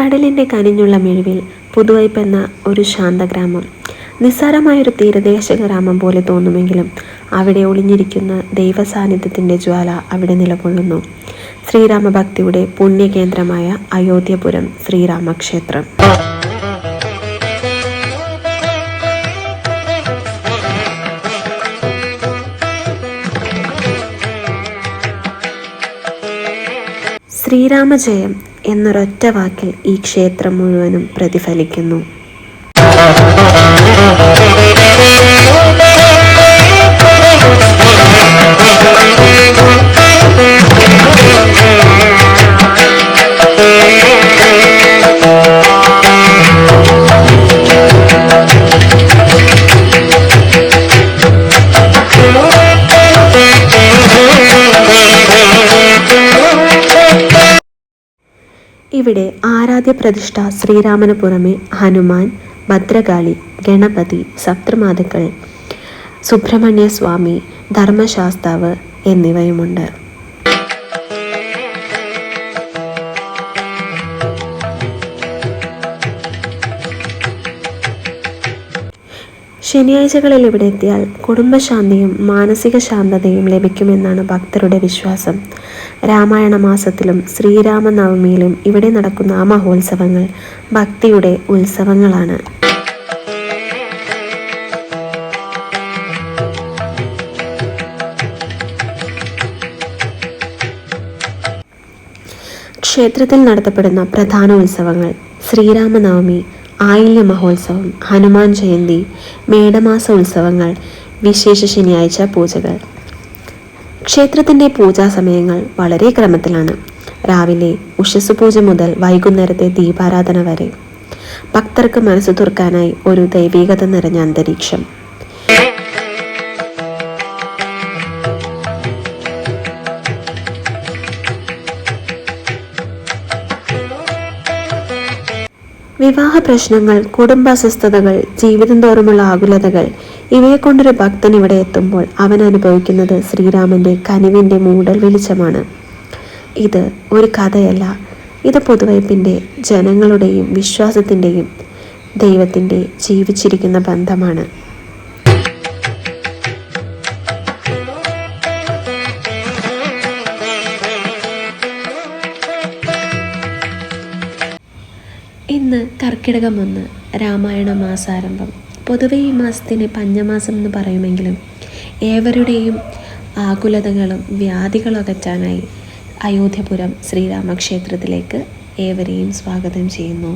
കടലിന്റെ കനിഞ്ഞുള്ള മിഴിവിൽ പുതുവൈപ്പ് എന്ന ഒരു ശാന്തഗ്രാമം. നിസ്സാരമായൊരു തീരദേശ ഗ്രാമം പോലെ തോന്നുമെങ്കിലും അവിടെ ഒളിഞ്ഞിരിക്കുന്ന ദൈവസാന്നിധ്യത്തിന്റെ ജ്വാല അവിടെ നിലകൊള്ളുന്നു. ശ്രീരാമഭക്തിയുടെ പുണ്യകേന്ദ്രമായ അയോധ്യപുരം ശ്രീരാമക്ഷേത്രം. ശ്രീരാമജയം എന്നൊരൊറ്റ വാക്കിൽ ഈ ക്ഷേത്രം മുഴുവനും പ്രതിഫലിക്കുന്നു. ഇവിടെ ആരാധ്യ പ്രതിഷ്ഠ ശ്രീരാമന് പുറമെ ഹനുമാൻ ഭദ്രകാളി ഗണപതി സപ്തമാതുക്കൾ സുബ്രഹ്മണ്യ സ്വാമി ധർമ്മശാസ്താവ് എന്നിവയുമുണ്ട്. ശനിയാഴ്ചകളിൽ ഇവിടെ എത്തിയാൽ കുടുംബശാന്തിയും മാനസിക ശാന്തതയും ലഭിക്കുമെന്നാണ് ഭക്തരുടെ വിശ്വാസം. രാമായണ മാസത്തിലും ശ്രീരാമനവമിയിലും ഇവിടെ നടക്കുന്ന ആ മഹോത്സവങ്ങൾ ഭക്തിയുടെ ഉത്സവങ്ങളാണ്. ക്ഷേത്രത്തിൽ നടത്തപ്പെടുന്ന പ്രധാന ഉത്സവങ്ങൾ ശ്രീരാമനവമി ആയില്യ മഹോത്സവം ഹനുമാൻ ജയന്തി മേടമാസ ഉത്സവങ്ങൾ വിശേഷ ശനിയാഴ്ച പൂജകൾ. ക്ഷേത്രത്തിന്റെ പൂജാ സമയങ്ങൾ വളരെ ക്രമത്തിലാണ്. രാവിലെ ഉഷസ് പൂജ മുതൽ വൈകുന്നേരത്തെ ദീപാരാധന വരെ. ഭക്തർക്ക് മനസ്സ് തുറക്കാനായി ഒരു ദൈവീകത നിറഞ്ഞ അന്തരീക്ഷം. വിവാഹ പ്രശ്നങ്ങൾ കുടുംബ അസ്വസ്ഥതകൾ ജീവിതം തോറുമുള്ള ആകുലതകൾ ഇവയെ കൊണ്ടൊരു ഭക്തൻ ഇവിടെ എത്തുമ്പോൾ അവൻ അനുഭവിക്കുന്നത് ശ്രീരാമന്റെ കനിവിന്റെ മൂടൽ വെളിച്ചമാണ്. ഇത് ഒരു കഥയല്ല. ഇത് പൊതുവൈപ്പിന്റെ ജനങ്ങളുടെയും വിശ്വാസത്തിന്റെയും ദൈവത്തിന്റെ ജീവിച്ചിരിക്കുന്ന ബന്ധമാണ്. ഇന്ന് കർക്കിടകം ഒന്ന് രാമായണ മാസാരംഭം. പൊതുവെ ഈ മാസത്തിനെ പഞ്ഞമാസം എന്ന് പറയുമെങ്കിലും ഏവരുടെയും ആകുലതകളും വ്യാധികളും അകറ്റാനായി അയോധ്യപുരം ശ്രീരാമക്ഷേത്രത്തിലേക്ക് ഏവരെയും സ്വാഗതം ചെയ്യുന്നു.